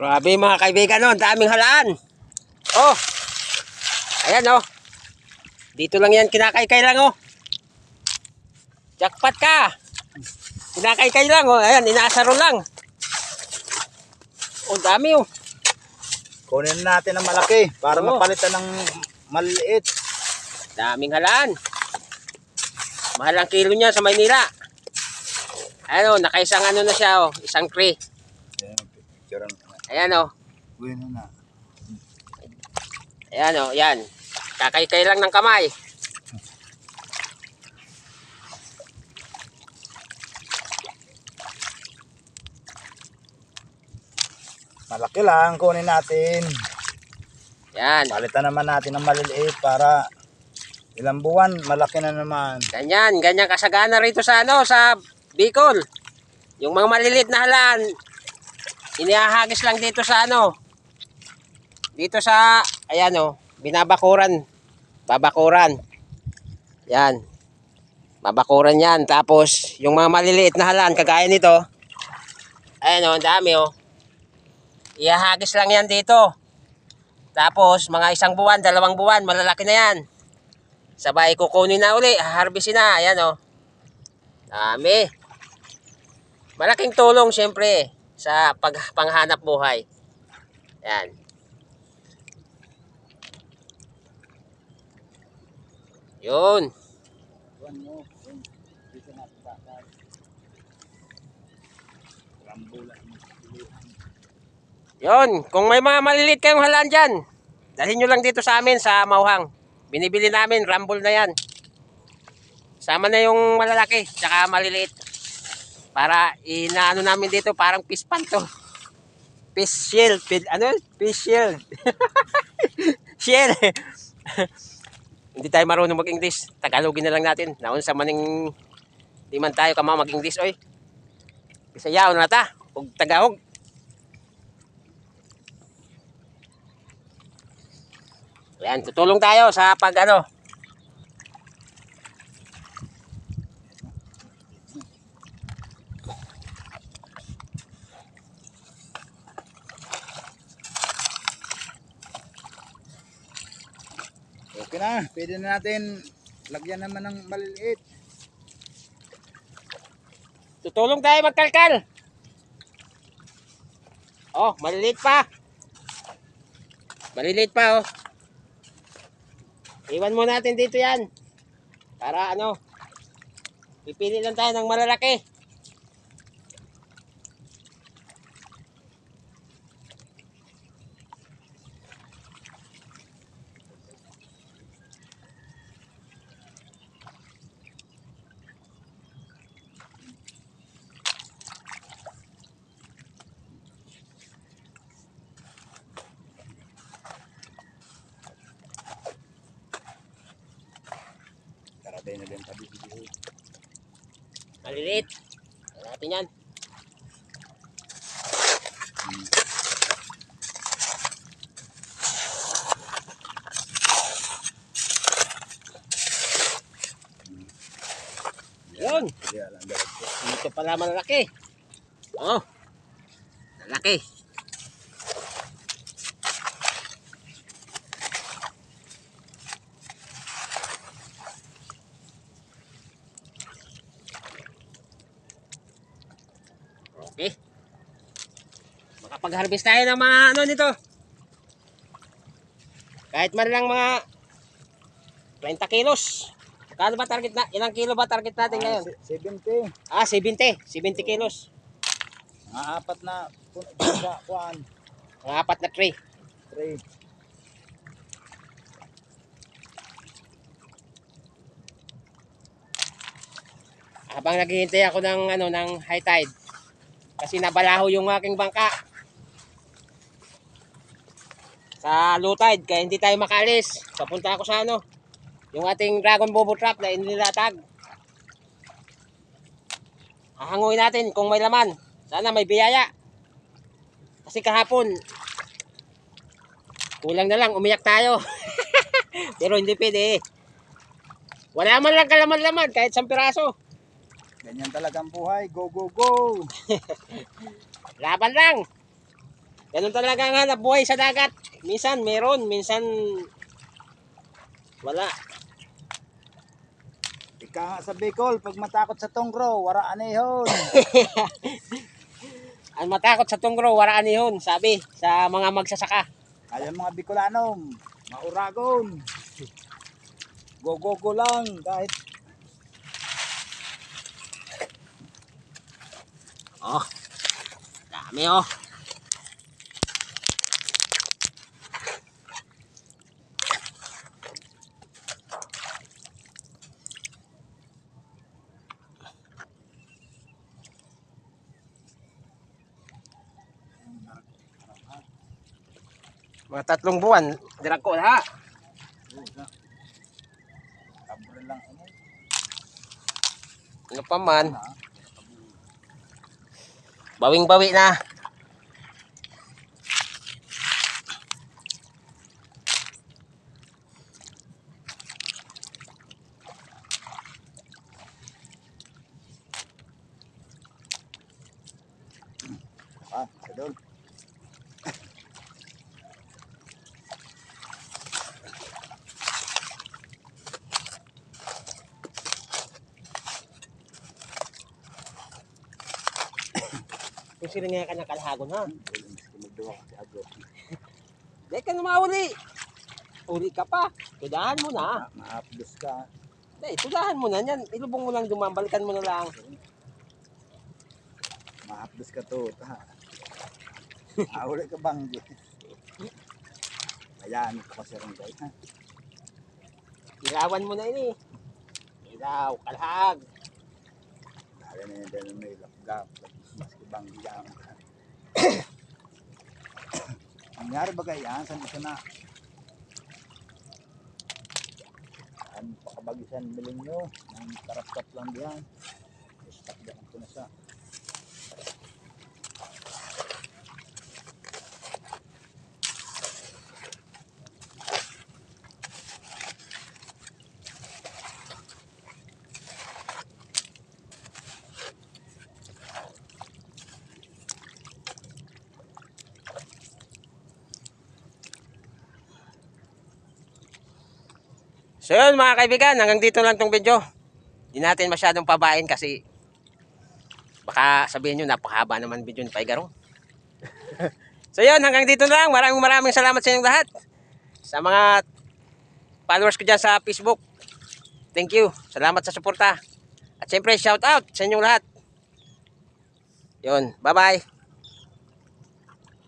Grabe mga kaibigan, no? Ang daming halaan. Oh. Ayan, oh. Dito lang yan, kinakaykay lang, oh. Jackpot ka. Kinakaykay lang, oh. Ayan, inaasaro lang. Oh, dami, oh. Kunin natin ang malaki para Oo. mapalitan ng maliit. Daming halaan. Mahal ang kilo niya sa Maynila. Ano, nakaisang ano na siya, oh. Isang tray. Ayan, picture. Ayan, oh. Uy, ano na. Ayan, oh. Yan. Kakaykay lang ng kamay. Malaki lang, kunin natin. Yan. Palitan naman natin ng maliliit para ilang buwan, malaki na naman. Ganyan, ganyan kasagana rito sa ano, sa Bicol. Yung mga malilit na halaan, inihahagis lang dito sa ano, dito sa, ayan o, binabakuran, babakuran. Yan. Babakuran yan. Tapos, yung mga maliliit na halaan, kagaya nito, ayan o, ang dami o. Ihahagis lang yan dito. Tapos, mga isang buwan, dalawang buwan, malalaki na yan. Sabay kukunin na uli, haharbisin na. Ayan o. Dami. Malaking tulong siyempre sa pag, panghanap buhay. Yan. Yun. Yun. Kung may mga maliliit kayong halaan dyan, dalhin nyo lang dito sa amin sa Mauhang. Binibili namin, rumble na yan. Sama na yung malalaki, tsaka maliliit. Para inaano namin dito, parang fish pan to. Fish shield. Fish, ano? Fish shield. shield. Hindi tayo marunong mag-English. Tagalogin na lang natin. Naon sa maning di man tayo kama mag-English, oy. Bisayaw na ta. Ug Tagalog. Ayan, tutulong tayo sa pag ano. Okay na, pwede na natin lagyan naman ng maliliit. Tutulong tayo magkalkal. Oh, maliliit pa. Maliliit pa, oh. Iwan mo natin dito yan. Para ano, pipili lang tayo ng malalaki. Karabay na din pabibili. Maliliit. Ayan natin yan. Yun. Kaya dalag ko. Dito pala malaki. Oh. Malaki. Okay. Makapag-harvest tayo ng mga ano nito. Kahit man lang mga 30 kilos. Kano ba target na? Ilang kilo ba target natin ngayon? Ah, se- 70. Ah, 70. 70 kilos. Mga apat na kuan. Mga apat na tray. Three. Habang naghihintay ako ng ano ng high tide. Kasi nabalaho yung aking bangka. Sa low tide kaya hindi tayo makalis. Papunta ako sa ano, yung ating dragon bobo trap na inilatag. Hahanguin natin kung may laman. Sana may biyaya. Kasi kahapon kulang na lang umiyak tayo. Pero hindi pwede. Wala man lang kalaman-laman kahit sa piraso. Ganyan talagang buhay. Go, go, go. Laban lang. Ganun talaga ang hanap buhay sa dagat. Minsan meron, minsan wala. Ika nga sa Bicol, pag matakot sa tongro, wara anihon. Ang matakot sa tunggro, waraan yun, sabi sa mga magsasaka. Kaya mga Bicolano, mauragon. Go go go lang kahit Oh, dami oh. Mga tatlong buwan, dirag ko ha. kabre lang ano. Ano pa man. Bawing-bawi na. Sino nga ka nakalahagon ha. Kumagawa kasi agro. Dahil ka na mauli. Uli ka pa. Tudahan mo na. Ma maapdos ka. Dahil, tudahan mo na yan. Ilubong mo lang dumaan. Balikan mo na lang. Maapdos ka to. Ta. Ahuli ka bang. Ayan, ito kasi rin guys. ha. Ilawan mo na ini. Ilaw, kalahag. Lalo na yun dahil may lapgap. Diyan. Nangyari ba kaya? Saan isa na? Ang pakabagisan miling nyo. Ang tarap-tap lang diyan. Stop diyan ko na So yun mga kaibigan, hanggang dito lang tong video. Hindi natin masyadong pabain kasi baka sabihin nyo napakahaba naman video ni Paigarong. so yun, hanggang dito lang. Maraming maraming salamat sa inyong lahat. Sa mga followers ko dyan sa Facebook. Thank you. Salamat sa suporta. At syempre, shout out sa inyong lahat. Yun, bye-bye.